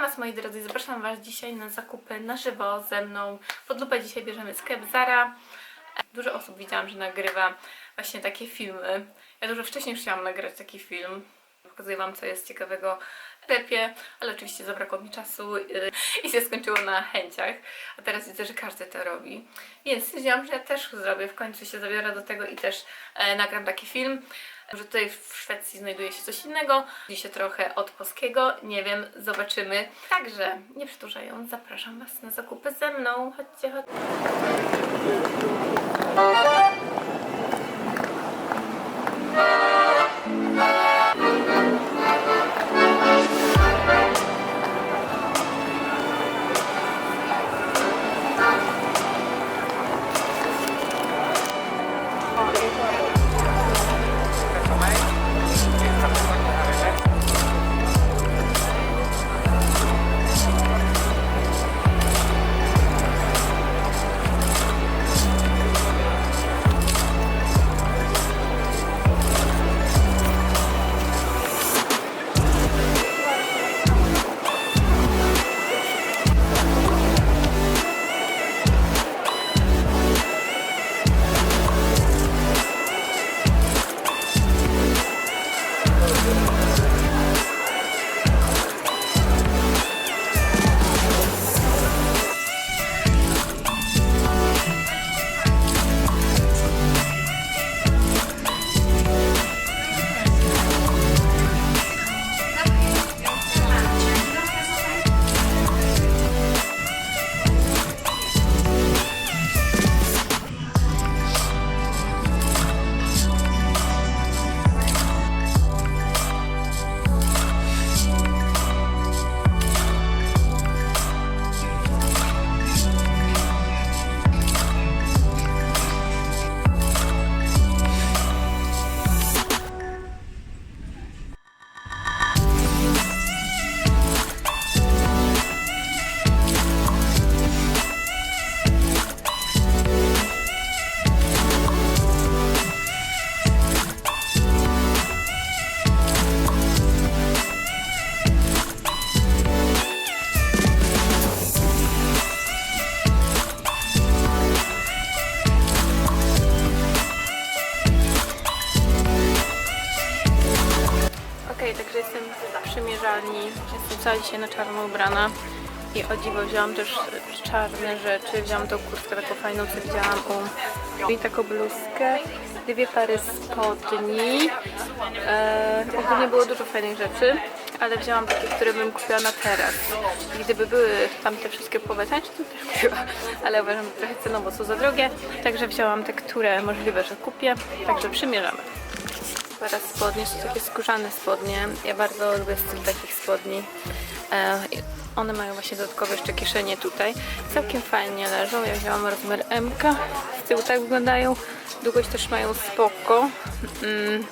Witam Was moi drodzy, zapraszam Was dzisiaj na zakupy na żywo ze mną. Pod lupę dzisiaj bierzemy sklep Zara. Dużo osób widziałam, że nagrywa właśnie takie filmy. Ja dużo wcześniej chciałam nagrać taki film. Pokazuję Wam, co jest ciekawego sklepie, ale oczywiście zabrakło mi czasu yy, i się skończyło na chęciach. A teraz widzę, że każdy to robi. Więc stwierdziłam, że ja też zrobię. W końcu się zabiorę do tego i też e, nagram taki film. Że tutaj w Szwecji znajduje się coś innego, się trochę od polskiego, nie wiem, zobaczymy. Także, nie przedłużając, zapraszam Was na zakupy ze mną. Chodźcie, chodźcie. Okej, dzisiaj na czarno ubrana. I o dziwo wziąłam też czarne rzeczy. Wziąłam tą kurtkę taką fajną, co widziałam u... I taką bluzkę, dwie pary spodni. E, ogólnie było dużo fajnych rzeczy, ale wzięłam takie, które bym kupiła na teraz. Gdyby były tam te wszystkie połowy tańsze, to też kupiła. Ale uważam, że trochę cenowo są za drogie. Także wzięłam te, które możliwe, że kupię. Także przymierzamy. Para spodnie, są takie skórzane spodnie. Ja bardzo lubię styl takich spodni. E, one mają właśnie dodatkowe jeszcze kieszenie tutaj. Całkiem fajnie leżą. Ja wzięłam rozmiar M. Z tyłu tak wyglądają. Długość też mają spoko. Mm,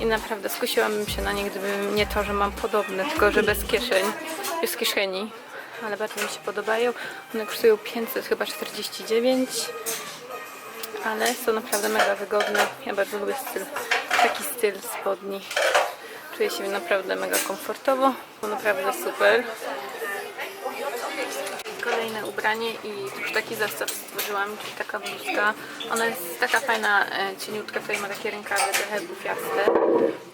I naprawdę skusiłabym się na nie, gdyby nie to, że mam podobne, tylko że bez kieszeń. Bez kieszeni. Ale bardzo mi się podobają. One kosztują 500, chyba 49 ale są naprawdę mega wygodne. Ja bardzo lubię styl, taki styl spodni. Czuję się naprawdę mega komfortowo, to naprawdę super. Kolejne ubranie i już taki zestaw stworzyłam, czyli taka bluzka. Ona jest taka fajna, e, cieniutka, tutaj ma takie rękawy trochę bufiaste.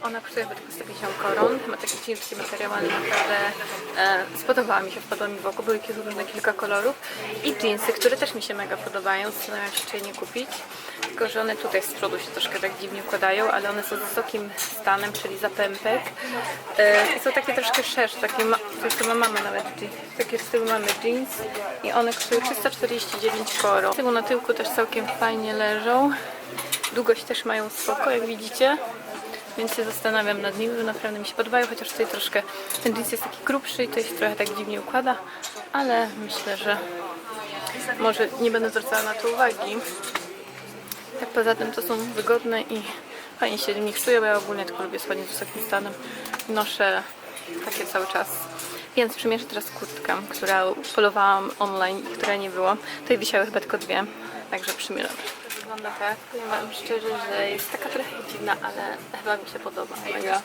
Ona kosztuje chyba tylko 150 koron, ma taki cieniutki materiał, ale naprawdę e, spodobała mi się, wpadła mi w oko, były różne kilka kolorów. I jeansy, które też mi się mega podobają, zastanawiam się czy je nie kupić. Tylko, że one tutaj z przodu się troszkę tak dziwnie układają, ale one są z wysokim stanem, czyli zapępek. E, I są takie troszkę szersze, takie ma, to chyba mamy nawet takie z tyłu mamy jeans i one kosztują 349 koro. Z tyłu na tyłku też całkiem fajnie leżą. Długość też mają spoko, jak widzicie. Więc się zastanawiam nad nimi, bo naprawdę mi się podobają, chociaż tutaj troszkę ten jeans jest taki grubszy i to się trochę tak dziwnie układa, ale myślę, że może nie będę zwracała na to uwagi. Tak poza tym to są wygodne i fajnie się czuję, bo ja ogólnie tylko lubię spodnie z wysokim stanem. Noszę takie cały czas. Więc przymierzę teraz kurtkę, która polowałam online i która nie było. Tutaj wisiały chyba tylko dwie, także przymierzam. wygląda tak. Powiem wam szczerze, że jest taka trochę dziwna, ale chyba mi się podoba. Mega.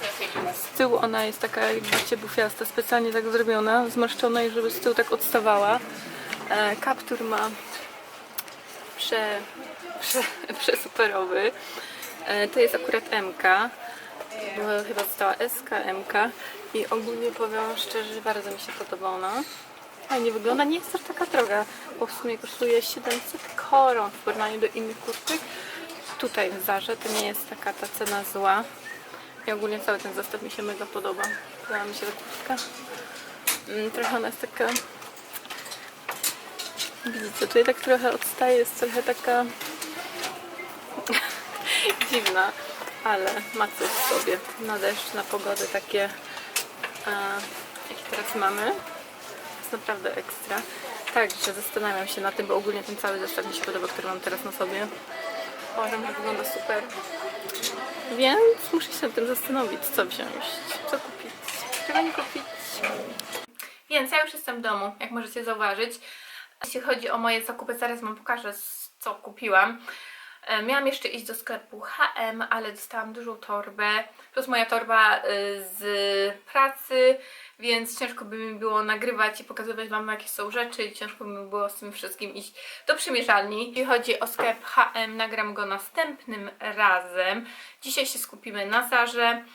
Z tyłu ona jest taka jak widzicie bufiasta, specjalnie tak zrobiona, zmarszczona i żeby z tyłu tak odstawała. E, kaptur ma prze, prze, przesuperowy. E, to jest akurat MK, chyba została SK, MK i ogólnie powiem szczerze, że bardzo mi się podoba ona. Fajnie wygląda, nie jest też taka droga, bo w sumie kosztuje 700 koron w porównaniu do innych kurtek. Tutaj w Zarze to nie jest taka ta cena zła. I ogólnie cały ten zestaw mi się mega podoba. Podoba mi się ta kurtka. Mm, Trochę ona jest taka... Widzicie, tutaj tak trochę odstaje, jest trochę taka dziwna, ale ma coś w sobie. Na deszcz, na pogodę takie, jakie teraz mamy jest naprawdę ekstra. Także zastanawiam się na tym, bo ogólnie ten cały zestaw mi się podoba, który mam teraz na sobie. Uważam, że wygląda super. Więc muszę się nad tym zastanowić, co wziąć, co kupić, czego nie kupić. Więc ja już jestem w domu, jak możecie zauważyć. Jeśli chodzi o moje zakupy, zaraz wam pokażę, co kupiłam. E, Miałam jeszcze iść do sklepu H&M, ale dostałam dużą torbę, plus moja torba y, z pracy, więc ciężko by mi było nagrywać i pokazywać Wam jakie są rzeczy i ciężko by mi było z tym wszystkim iść do przymierzalni. Jeśli chodzi o sklep H&M, nagram go następnym razem. Dzisiaj się skupimy na Zarze.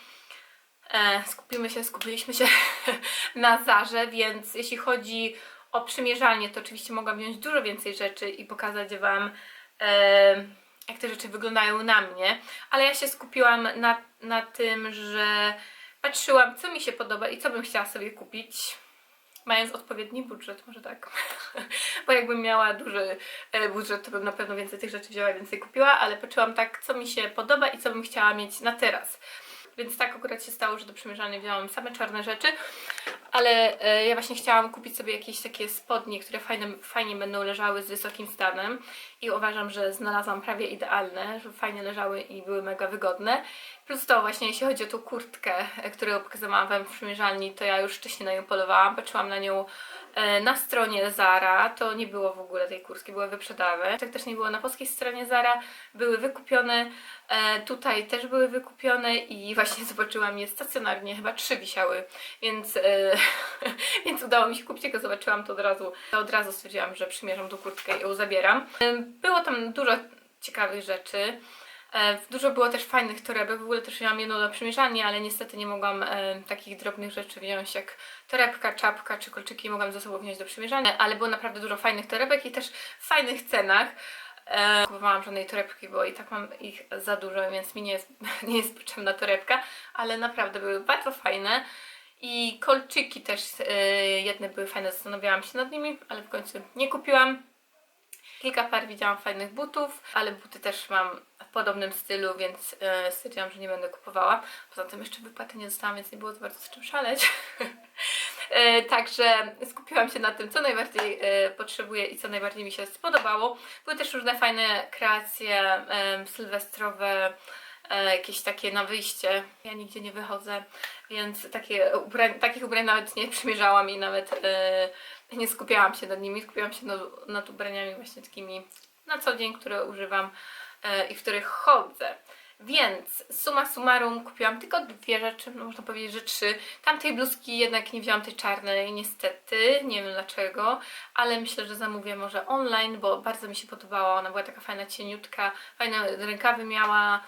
E, skupimy się, skupiliśmy się na Zarze, więc jeśli chodzi o przymierzalnię, to oczywiście mogłam wziąć dużo więcej rzeczy i pokazać Wam e, jak te rzeczy wyglądają na mnie, ale ja się skupiłam na, na tym, że patrzyłam, co mi się podoba i co bym chciała sobie kupić, mając odpowiedni budżet, może tak. Bo jakbym miała duży e, budżet, to bym na pewno więcej tych rzeczy wzięła, więcej kupiła, ale patrzyłam tak, co mi się podoba i co bym chciała mieć na teraz. Więc tak akurat się stało, że do przymierzalni wzięłam same czarne rzeczy, ale e, ja właśnie chciałam kupić sobie jakieś takie spodnie, które fajne, fajnie będą leżały z wysokim stanem i uważam, że znalazłam prawie idealne, że fajnie leżały i były mega wygodne. Plus to właśnie, jeśli chodzi o tą kurtkę, e, którą pokazywałam Wam w przymierzalni, to ja już wcześniej na nią polowałam, patrzyłam na nią e, na stronie Zara, to nie było w ogóle tej kurtki, były wyprzedawe. Tak też nie było na polskiej stronie Zara, były wykupione, e, tutaj też były wykupione i właśnie zobaczyłam je stacjonarnie, chyba trzy wisiały, więc, więc udało mi się kupić, jak zobaczyłam to od razu, to od razu stwierdziłam, że przymierzam tą kurtkę i ją zabieram. Było tam dużo ciekawych rzeczy. E, Dużo było też fajnych torebek, w ogóle też miałam jedną do przymierzalni, ale niestety nie mogłam e, takich drobnych rzeczy wziąć jak torebka, czapka czy kolczyki, mogłam ze sobą wziąć do przymierzalni, ale było naprawdę dużo fajnych torebek i też w fajnych cenach. E, kupowałam żadnej torebki, bo i tak mam ich za dużo, więc mi nie jest, nie jest potrzebna torebka, ale naprawdę były bardzo fajne. I kolczyki też e, jedne były fajne, zastanawiałam się nad nimi, ale w końcu nie kupiłam. Kilka par widziałam fajnych butów, ale buty też mam w podobnym stylu, więc e, stwierdziłam, że nie będę kupowała. Poza tym jeszcze wypłaty nie dostałam, więc nie było za bardzo z czym szaleć. e, także skupiłam się na tym, co najbardziej e, potrzebuję i co najbardziej mi się spodobało. Były też różne fajne kreacje sylwestrowe, jakieś takie na wyjście. Ja nigdzie nie wychodzę, więc takie ubrań, takich ubrań nawet nie przymierzałam i nawet e, nie skupiałam się nad nimi, skupiałam się nad, nad ubraniami właśnie takimi na co dzień, które używam e, i w których chodzę. Więc summa summarum kupiłam tylko dwie rzeczy, no można powiedzieć, że trzy. Tamtej bluzki jednak nie wzięłam tej czarnej, niestety, nie wiem dlaczego, ale myślę, że zamówię może online, bo bardzo mi się podobała. Ona była taka fajna, cieniutka, fajne rękawy miała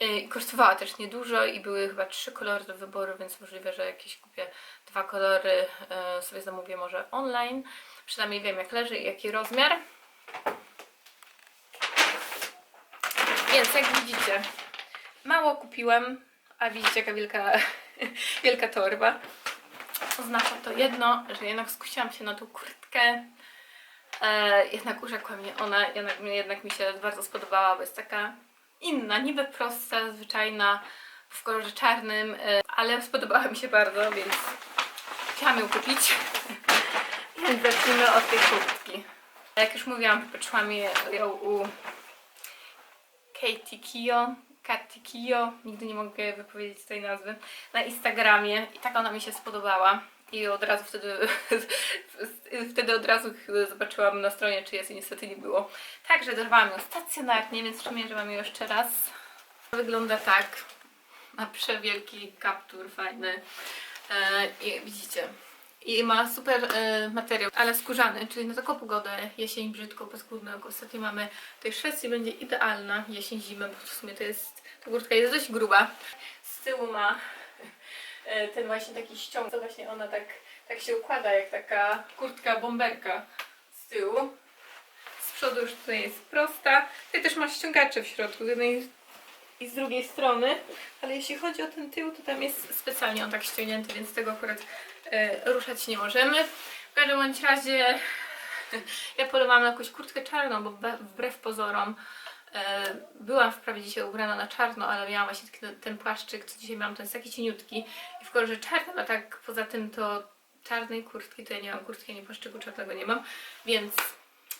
i kosztowała też niedużo i były chyba trzy kolory do wyboru, więc możliwe, że jakieś kupię dwa kolory, y, sobie zamówię może online. Przynajmniej wiem jak leży i jaki rozmiar. Więc jak widzicie, mało kupiłam, a widzicie jaka wielka, wielka torba. Oznacza to jedno, że jednak skusiłam się na tą kurtkę. E, jednak urzekła mnie ona, jednak, jednak mi się bardzo spodobała, bo jest taka inna, niby prosta, zwyczajna, w kolorze czarnym, e, ale spodobała mi się bardzo, więc chciałam ją kupić. Więc zacznijmy od tej kurtki. Jak już mówiłam, wypatrzyłam ją u Katie Kio, Katy Kio, nigdy nie mogę wypowiedzieć tej nazwy, na Instagramie i tak ona mi się spodobała. I od razu wtedy wtedy od razu zobaczyłam na stronie, czy jest i niestety nie było. Także dorwałam ją stacjonarnie, więc przymierzam ją jeszcze raz. Wygląda tak. Ma przewielki kaptur, fajny. E, I widzicie. I ma super e, materiał, ale skórzany, czyli na taką pogodę, jesień brzydko, paskudno, jak ostatnio mamy tej Szwecji będzie idealna jesień, zimę, bo w sumie to jest, ta kurtka jest dość gruba. Z tyłu ma ten właśnie taki ściąg, to właśnie ona tak, tak się układa, jak taka kurtka bomberka z tyłu. Z przodu już tutaj jest prosta. Tutaj też ma ściągacze w środku, z jednej i z drugiej strony, ale jeśli chodzi o ten tył, to tam jest specjalnie on tak ściągnięty, więc tego akurat e, ruszać nie możemy. W każdym bądź razie ja polowałam na jakąś kurtkę czarną, bo wbrew pozorom e, byłam wprawie dzisiaj ubrana na czarno, ale miałam właśnie ten płaszczyk, co dzisiaj miałam, to jest taki cieniutki i w kolorze czarnym, a tak poza tym to czarnej kurtki, to ja nie mam kurtki, ani płaszczyku czarnego nie mam, więc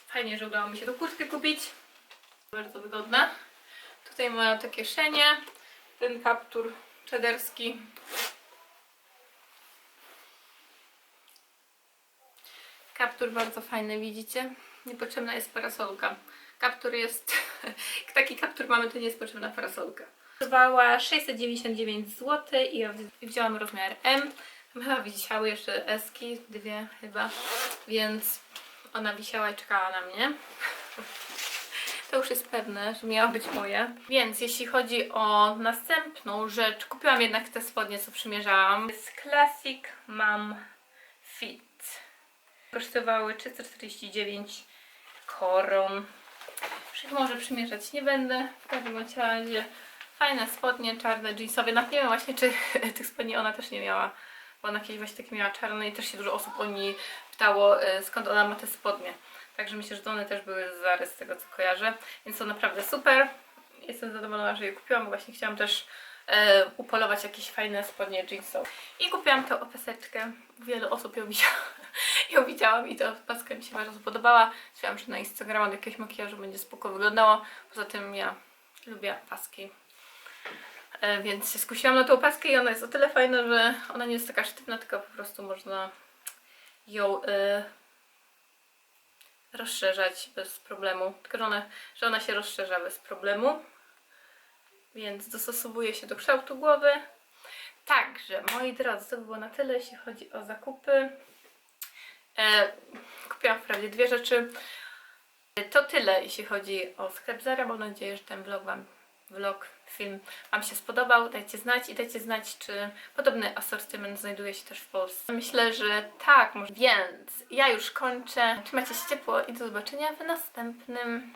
fajnie, że udało mi się tą kurtkę kupić. Bardzo wygodna. Tutaj ma takie kieszenie, ten kaptur czaderski. Kaptur bardzo fajny, widzicie? Niepotrzebna jest parasolka. Kaptur jest, taki kaptur mamy, to nie jest potrzebna parasolka. Kosztowała 699 zł i ja wzięłam rozmiar M. Chyba wisiały jeszcze eski, dwie chyba, więc ona wisiała i czekała na mnie. To już jest pewne, że miała być moja. Więc jeśli chodzi o następną rzecz, kupiłam jednak te spodnie, co przymierzałam. Jest Classic Mom Fit. Kosztowały 349 koron. Może przymierzać nie będę. W każdym razie fajne spodnie, czarne, jeansowe. Nawet nie wiem właśnie, czy tych spodni ona też nie miała. Bo ona kiedyś właśnie takie miała czarne i też się dużo osób o niej pytało, e, skąd ona ma te spodnie. Także myślę, że one też były zarys z tego, co kojarzę. Więc to naprawdę super. Jestem zadowolona, że je kupiłam, bo właśnie chciałam też e, upolować jakieś fajne spodnie jeansowe. I kupiłam tę opaseczkę. Wiele osób ją widziała. ją widziałam i ta opaska mi się bardzo podobała. Myślałam, że na Instagrama do jakiegoś makijażu będzie spoko wyglądało. Poza tym ja lubię paski. E, więc się skusiłam na tą opaskę i ona jest o tyle fajna, że ona nie jest taka sztywna, tylko po prostu można ją e, rozszerzać bez problemu. Tylko, że ona, że ona się rozszerza bez problemu. Więc dostosowuje się do kształtu głowy. Także, moi drodzy, to by było na tyle, jeśli chodzi o zakupy. E, kupiłam wprawdzie dwie rzeczy. E, To tyle, jeśli chodzi o sklep Zara. Mam nadzieję, że ten vlog Wam, vlog, film Wam się spodobał. Dajcie znać i dajcie znać, czy podobny asortyment znajduje się też w Polsce. Myślę, że tak, może. Więc ja już kończę. Trzymajcie się ciepło i do zobaczenia w następnym